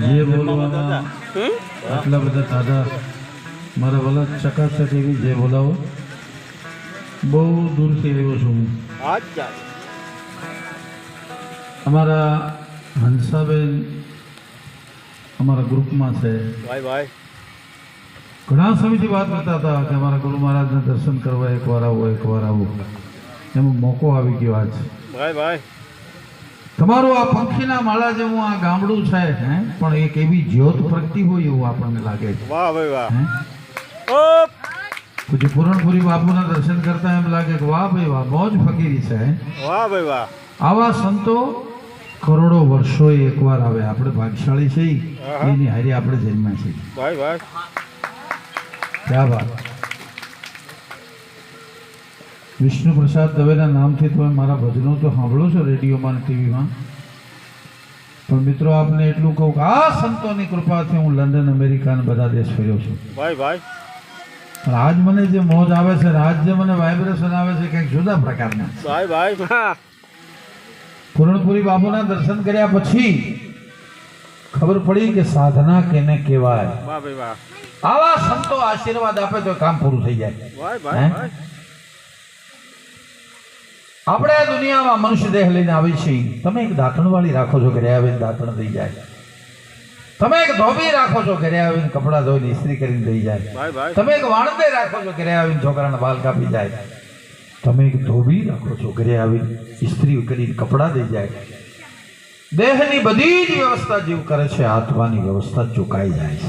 જે બોલવામાં હમ આટલા બધા દાદા મારા વલા ચકાચક એવી જે બોલાવો બહુ દૂરથી આવ્યો છું હું અમારા હંસાબેન અમારા ગ્રુપમાં છે ભાઈ ભાઈ ઘણા સમયથી વાત કરતા હતા કે અમારા ગુરુ મહારાજના દર્શન કરવા એકવાર આવો એકવાર આવો એમાં મોકો આવી ગયો આજ ભાઈ ભાઈ તમારું આ પંખીના માળા જેવું આ ગામડું છે પણ એક એવી જ્યોત પ્રગતિ હોય એવું આપણને લાગે છે. વાહ ભાઈ વાહ. પછી પૂરણપુરી બાપુના દર્શન કરતા એમ લાગે કે વાહ ભાઈ વાહ મોજ ફકીરી છે વાહ ભાઈ વાહ. આવા સંતો કરોડો વર્ષોએ એકવાર આવે. આપણે ભાગ્યશાળી છે એની હારી આપણે જન્મ્યા છીએ. ક્યાં વાત? વિષ્ણુ પ્રસાદ દવેના નામથી તમે મારા ભજનો તો સાંભળો છો રેડિયોમાં અને ટીવીમાં? પણ મિત્રો આપને એટલું કહું કે આ સંતોની કૃપાથી હું લંડન અમેરિકા બધા દેશ ફર્યો છું. ભાઈ ભાઈ. પણ આજ મને જે મોજ આવે છે રાજ આજ જે મને વાઇબ્રેશન આવે છે કંઈક જુદા પ્રકારના. ભાઈ ભાઈ. હા. પૂરણપુરી બાબુના દર્શન કર્યા પછી ખબર પડી કે સાધના કેને કહેવાય? વાહ ભાઈ વાહ. આવા સંતો આશીર્વાદ આપે તો કામ પૂરું થઈ જાય. ભાઈ ભાઈ ભાઈ. આપણે આ દુનિયામાં મનુષ્ય દેહ લઈને આવી છીએ. તમે એક દાંતણવાળી રાખો છો ઘરે આવીને દાંતણ દઈ જાય. તમે એક ધોબી રાખો છો ઘરે આવીને કપડાં ધોઈને ઇસ્ત્રી કરીને દઈ જાય. તમે એક વાણંદે રાખો છો ઘરે આવીને છોકરાના બાલ કાપી જાય. તમે એક ધોબી રાખો છો ઘરે આવીને ઇસ્ત્રી કરીને કપડાં દઈ જાય. દેહની બધી જ વ્યવસ્થા જીવ કરે છે આત્માની વ્યવસ્થા ચુકાઈ જાય છે.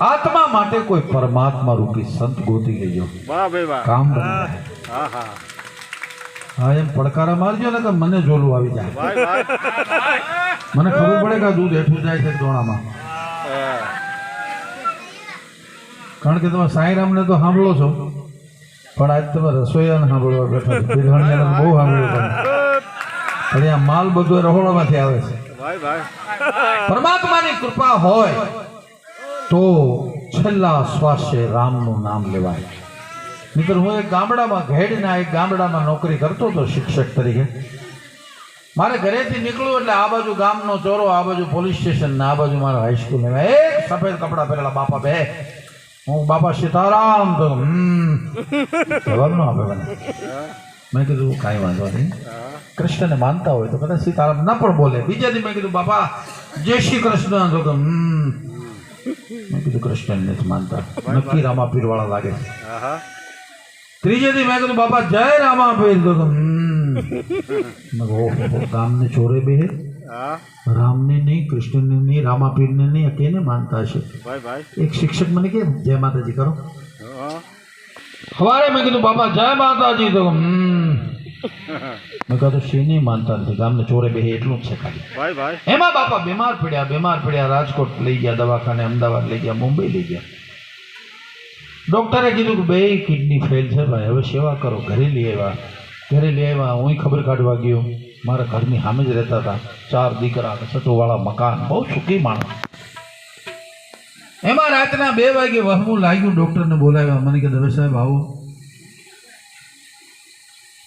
આત્મા માટે કોઈ પરમાત્મા રૂપી સંત ગોતી લેજો. વાહ કામ બની જાય. હા, એમ પડકારા મારજો ને તો મને જોલું આવી જાય. મને ખબર પડે કે દૂધ હેઠું જાય છે ડોણામાં કારણ કે તમે સાંઈરામને તો સાંભળો છો. પણ આજ તમે રસોઈયાને સાંભળવા બેઠા બિરહાણીયાને બહુ સાંભળ્યું તમે પણ આ માલ બધો રહોડામાંથી આવે છે. પરમાત્માની કૃપા હોય તો છેલ્લા શ્વાસે રામનું નામ લેવાય. મિત્ર, હું એક ગામડામાં, ઘેડના એક ગામડામાં નોકરી કરતો હતો શિક્ષક તરીકે. મારે ઘરેથી નીકળું એટલે આ બાજુ ગામનો ચોરો, આ બાજુ પોલીસ સ્ટેશન ને આ બાજુ મારા હાઈસ્કૂલ એક સફેદ કપડાં પહેરેલા બાપા બે. હું બાપા સીતારામ તો જવાબ ન આપે મને. મેં કીધું, કાંઈ વાંધો નહીં. કૃષ્ણને માનતા હોય તો કદાચ સીતારામ ના પણ બોલે. બીજા દી મેં કીધું, બાપા, જય શ્રી કૃષ્ણ. તો મેં કીધું, કૃષ્ણને નથી માનતા. નક્કી રામા પીરવાળા લાગે. છે ત્રીજે દી મેં કીધું બાપા જય રામા મેં કીધું, ઓહો ચોરે બે રામ રામને નહીં કૃષ્ણને નહીં રામાપીરને નહીં કેને માનતા ભાઈ એક શિક્ષક મને કે જય માતાજી કરો. સવારે મેં કીધું બાપા જય માતાજી. તો હમ. મેં કહ્યું શેની માનતા નથી ગામને ચોરે બે એટલું જ છે ખાલી. એમાં બાપા બીમાર પડ્યા બીમાર પડ્યા રાજકોટ લઈ ગયા દવાખાને અમદાવાદ લઈ ગયા મુંબઈ લઈ ગયા. ડોક્ટરે કીધું કે બે કિડની ફેલ છે ભાઈ, હવે સેવા કરો ઘરે લઈ આવ્યા. ઘરે લઈ આવ્યા, હું ખબર કાઢવા ગયો. મારા ઘરની સામે જ રહેતા હતા. ચાર દીકરા છતોવાળા મકાન. બહુ સુખી માણસ. એમાં રાતના બે વાગે વહમું લાગ્યું, ડોક્ટરને બોલાવ્યા. મને કે દવે સાહેબ આવો.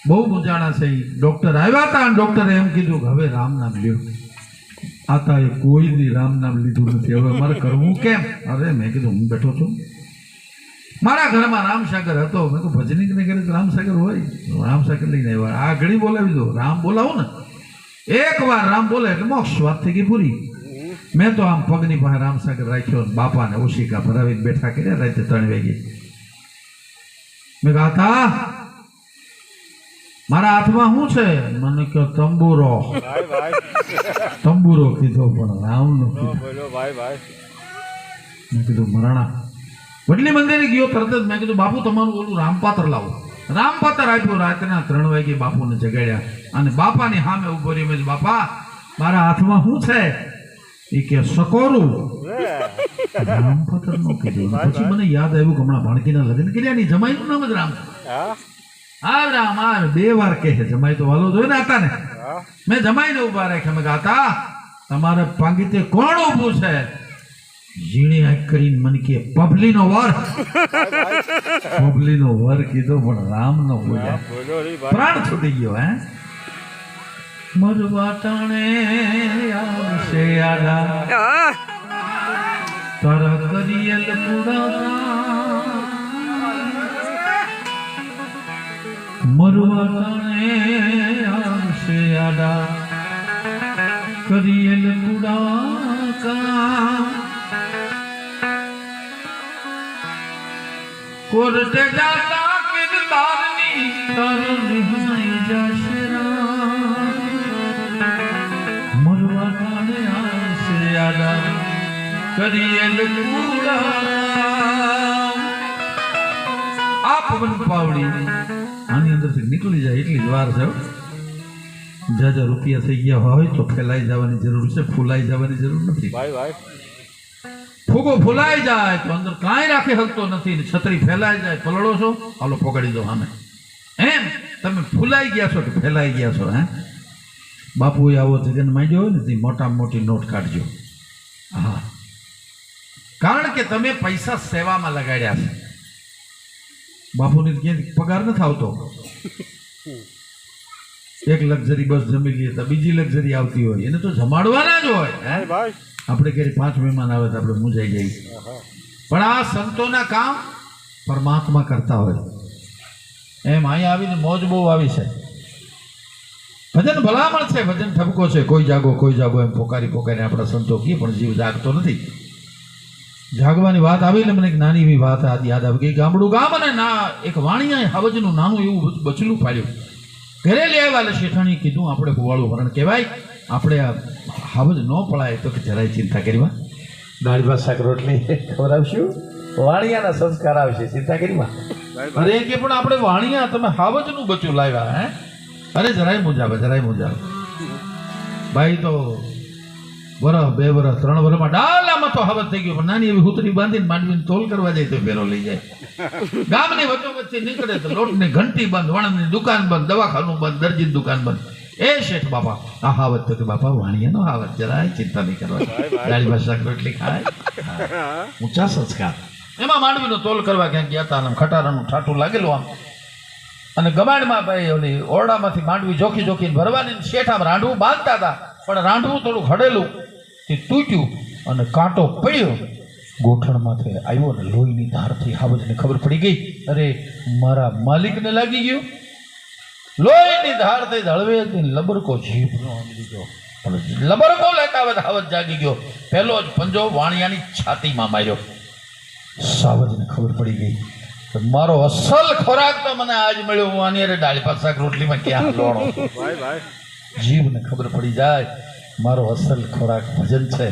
બહુ મજાણા છે ડૉક્ટર આવ્યા હતા અને ડૉક્ટરે એમ કીધું કે, હવે રામ નામ લ્યો. આતા એ કોઈ દી રામ નામ લીધું નથી. હવે મારે કરવું કેમ? અરે, મેં કીધું, હું બેઠો છું. મારા ઘરમાં રામસાગર હતો. મેં કહું ભજનીકને ઘરે તો રામસાગર હોય. રામસાગર લઈને આવ્યા. આ ઘડી બોલાવી દો રામ બોલાવો ને. એક વાર રામ બોલે એટલે મોક્ષ વાત થઈ ગઈ પૂરી. મેં તો આમ પગની પાસે રામસાગર રાખ્યો બાપાને ઓશિકા ભરાવીને બેઠા કર્યા રાતે ત્રણ વાગે. મેં કહા મારા હાથમાં શું છે? મને કહ્યો તંબુરો. તંબુરો કીધો પણ રામ નો કીધો ભાઈ ભાઈ. મેં કીધું મરાણા વડલી મંદિરે ગયો તરત જ મેં કીધું બાપુ તમારું ઓલું રામપાત્ર લાવો. રામપાત્ર આપ્યો. રાતના ત્રણ વાગે બાપુને જગાડ્યા અને બાપાની સામે ઊભો રહ્યો. મેં બાપા મારા હાથમાં શું છે? એ કે સકોરું. રામપાત્ર નો કીધું. પછી મને યાદ આવ્યું કે હમણાં ભાણકીના લગ્ન કર્યા ની જમાઈનું નામ જ રામ. હા રામ આ બે વાર કહે છે. જમાઈ તો વાલો જોઈ ને હતા ને મેં જમાઈને ઊભા રાખ્યા. મેં ગાતા તમારે પાંગીતે કોણ ઊભું છે? ઝીણી આંખ કરીને મને કે પબલીનો વર પબલીનો વર કીધો પણ રામનો બોલ્યા. પ્રાણ છૂટી ગયો હે? મરવા ટાણે આવશે આડા તારા કરિયલ પુડા મરવા ટાણે આવશે આડા કરિયલ પુડા કોરટે જાતા કિરદારની તર નિહાઈ જશે મરવા ટાણે આવશે આડા કરિયલ પુડા આ પવન પાવડી આની અંદરથી નીકળી જાય એટલી જ વાર છે હો. જાજા રૂપિયા થઈ ગયા હોય તો ફેલાઈ જવાની જરૂર છે ફૂલાઈ જવાની જરૂર નથી ભાઈ ભાઈ ફૂગો ફૂલાઈ જાય તો અંદર કાંઈ રાખી શકતો નથી છત્રી ફેલાઈ જાય. પલળો છો? હાલો પકડી દો આમે એમ? તમે ફૂલાઈ ગયા છો કે ફેલાઈ ગયા છો, હે? બાપુએ આવો જગન માંડ્યો હોય ને, તે મોટામાં મોટી નોટ કાઢજો. હા. કારણ કે તમે પૈસા સેવામાં લગાડ્યા છે. બાપુને ક્યાંય પગાર નથી આવતો. એક લક્ઝરી બસ જમી લઈએ તો બીજી લક્ઝરી આવતી હોય. એને તો જમાડવાના જ હોય ભાઈ. આપણે ક્યારે પાંચ મહેમાન આવે તો આપણે મૂંઝાઈ જઈએ. પણ આ સંતોના કામ પરમાત્મા કરતા હોય. એમ અહીંયા આવીને મોજ બહુ આવી છે. ભજન ભલામણ છે ભજન ઠપકો છે. કોઈ જાગો કોઈ જાગો એમ પોકારી પોકારીને આપણા સંતો કહે પણ જીવ જાગતો નથી. જાગવાની વાત આવી ને મને એક નાની એવી વાત યાદ આવી ગઈ. ગામડું ગામ અને ના એક વાણીયા હવજનું નાનું એવું બચલું પાડ્યું. ઘરે લઈ આવ્યા એટલે શેઠાણી કીધું આપણે કુવાળું વરણ કહેવાય. આપણે હાવજ ન પડાય તો કે જરાય ચિંતા કરીમાં દાળ ભાત શાક રોટલી ખવડાવશું. વાણિયાના સંસ્કાર આવશે ચિંતા કરીમાં અરે કે પણ આપણે વાણિયા તમે હાવજનું બચ્યું લાવ્યા હે? અરે જરાય મુજાવે જરાય મુજાવે ભાઈ તો વરસ બે વરસ ત્રણ વરસમાં ડાલામાં તો હવત થઈ ગયો નાની એવી હુતરી બાંધીને માંડવીને તોલ કરવા જાય તો ફેરો લઈ જાય. ગામની વચ્ચો વચ્ચે નીકળે તો લોટની ઘંટી બંધ વણની દુકાન બંધ દવાખાનું બંધ દરજીની દુકાન બંધ. એ શેઠ બાપા આ હાવત તો કે બાપા વાણિયાનો હાવત જરાય ચિંતા નહીં કરવા દાળ ભાષા રોટલી ખાય. ઊંચા સંસ્કાર. એમાં માંડવીનો તોલ કરવા ક્યાંક ગયા હતા અને ખટારાનું ઠાઠું લાગેલું આમ. અને ગમાડમાં ભાઈ ઓલી ઓરડામાંથી માંડવી જોખી જોખીને ભરવાની શેઠ શેઠામાં રાંડવું બાંધતા હતા પણ રાંડવું થોડું હડેલું. તે તૂટ્યું. અને કાંટો પડ્યો. ગોઠણમાંથી આવ્યો ને લોહીની ધારથી હાવજને ખબર પડી ગઈ. અરે મારા માલિકને લાગી ગયું. લોહીની ધારથી ધળવે લબરકો જીભનો આંગળી લીધો. લબરકો લેતા હાવજ જાગી ગયો. પહેલો જ પંજો વાણિયાની છાતીમાં માર્યો. સાવજને ખબર પડી ગઈ કે મારો અસલ ખોરાક તો મને આજ મળ્યો. હું આની અરે દાળ ભાત રોટલીમાં ક્યાં લોણો ભાઈ ખબર પડી જાય મારો અસલ ખોરાક ભજન છે.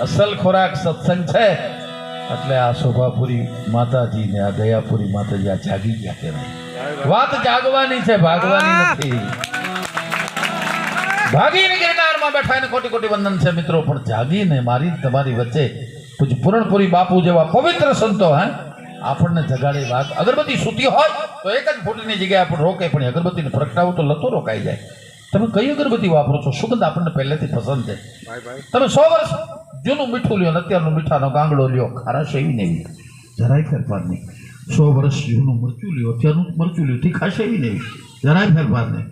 અસલ ખોરાક સત્સંગ છે. એટલે આ શોભાપુરી માતાજી ને આ દયાપુરી માતાજી આ જાગી ગયા કહેવાય. વાત જાગવાની છે ભાગવાની નથી. ભાગીને ગિરનારમાં બેઠા એને કોટી કોટી વંદન છે. મિત્રો પણ જાગીને મારી તમારી વચ્ચે પૂજ્ય પૂરણપુરી બાપુ જેવા પવિત્ર સંતો હે? આપણને જગાડી વાત. અગરબત્તી સૂતી હોય તો એક જ ફૂટની જગ્યાએ આપણે રોકે પણ અગરબત્તીને પ્રગટાવું તો લતો રોકાઈ જાય. તમે કઈ અગરબત્તી વાપરો છો? સુગંધ આપણને પહેલેથી પસંદ છે? તમે સો વર્ષ જૂનું મીઠું લ્યો અત્યારનું મીઠાનો ગાંગડો લ્યો. ખારાશ એવી ને જરાય ફેરફાર નહીં. સો વર્ષ જૂનું મરચું લ્યો, અત્યારનું મરચું લ્યો. તીખાશ એવી ને એવી જરાય ફેરફાર નહીં.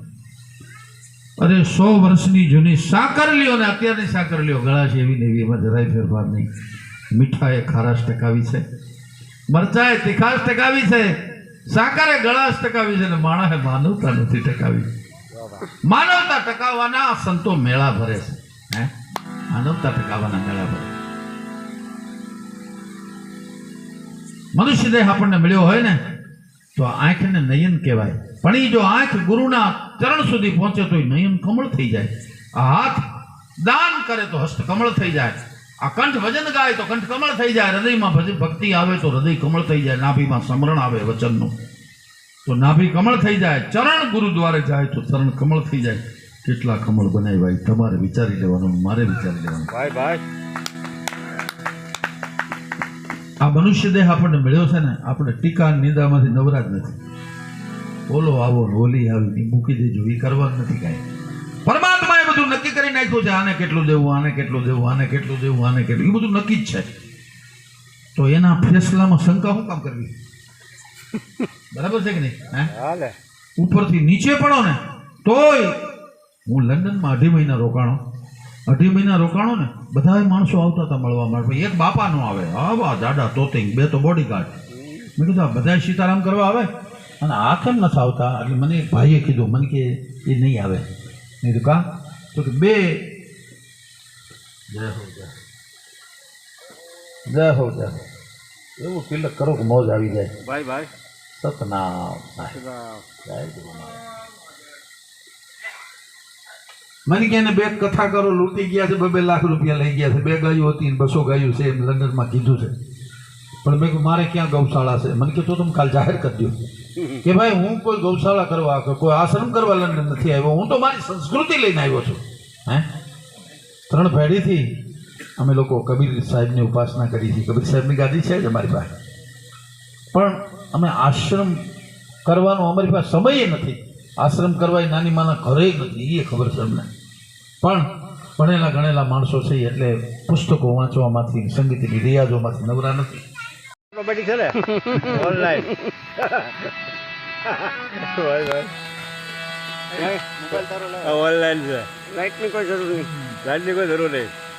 અરે સો વર્ષની જૂની સાકર લ્યો ને, અત્યારની સાકર લ્યો. ગળાશ એવી ને એવી એમાં જરાય ફેરફાર નહીં. મીઠાએ ખારાશ ટકાવી છે. મરચાએ તીખાશ ટકાવી છે. સાકરે ગળાશ ટકાવી છે ને માણસે માનવતા નથી ટકાવી. માનવતા ટકાવવાના સંતો મેળા ભરે છે. હે? માનવતા ટકાવવાના મેળા મનુષ્ય દેહ આપણને મળ્યો હોય ને તો આંખને નયન કહેવાય પણ એ જો આંખ ગુરુના ચરણ સુધી પહોંચે તો નયન કમળ થઈ જાય આ હાથ દાન કરે તો હસ્ત કમળ થઈ જાય આ કંઠ ભજન ગાય તો કંઠ કમળ થઈ જાય હૃદયમાં ભજ- ભક્તિ આવે તો હૃદય કમળ થઈ જાય નાભીમાં સમરણ આવે વચનનું તો નાભી કમળ થઈ જાય ચરણ ગુરુદ્વારે જાય તો ચરણ કમળ થઈ જાય કેટલા કમળ બનાવ્યા એ તમારે વિચારી લેવાનું મારે વિચારી લેવાનું. ભાઈ ભાઈ. આ મનુષ્ય દેહ આપણને મળ્યો છે ને આપણે ટીકા નિંદામાંથી નવરા જ નથી. બોલો આવો હોલી આવી મૂકી દેજો એ કરવાનું નથી કાંઈ. પરમાત્માએ બધું નક્કી કરી નાખ્યું છે આને કેટલું દેવું આને કેટલું દેવું આને કેટલું દેવું આને કેટલું. એ બધું નક્કી જ છે. તો એના ફેસલામાં શંકા શું કામ કરવી? બરાબર છે કે નહીં? ઉપરથી નીચે પડો ને તોય હું લંડનમાં અઢી મહિના રોકાણો. અઢી મહિના રોકાણો ને બધા માણસો આવતા હતા મળવા માટે. એક બાપા નો આવે. આવા દાડા તોતિંગ બે તો બોડીગાર્ડ મેં કીધું આ બધા સીતારામ કરવા આવે? અને આ કેમ નથી આવતા? એટલે મને એક ભાઈએ કીધું મને કે એ નહીં આવે. મેં કીધું કા? તો કે બે. જય હો જય જય હો જય. એવું તિલક કરો કે મોજ આવી જાય. ભાઈ ભાઈ. સતનામ. જય ગુરુ. મને કે બે કથા કરો લૂંટી ગયા છે બે બે લાખ રૂપિયા લઈ ગયા છે. બે ગાયું હતી બસો ગાયું છે એમ લંડનમાં કીધું છે. પણ મેં મારે ક્યાં ગૌશાળા છે? મને કે તો તમે કાલ જાહેર કરી દો કે ભાઈ હું કોઈ ગૌશાળા કરવા કોઈ આશ્રમ કરવા લંડન નથી આવ્યો. હું તો મારી સંસ્કૃતિ લઈને આવ્યો છું. હે? ત્રણ પેઢીથી અમે લોકો કબીર સાહેબની ઉપાસના કરી છે. કબીર સાહેબની ગાદી છે જ અમારી પાસે. પણ અમે આશ્રમ કરવાનો અમારી પાસે સમય નથી. આશ્રમ કરવા એ નાની માના ઘરે નથી એ ખબર છે અમને. પણ ભણેલા ગણેલા માણસો છે એટલે પુસ્તકો વાંચવામાંથી સંગીતની રિયાજોમાંથી નવરા નથી. છે ને? ઓનલાઈન ઓનલાઈન છે. લાઇટની કોઈ જરૂર નહીં. લાઇટની કોઈ જરૂર નહીં.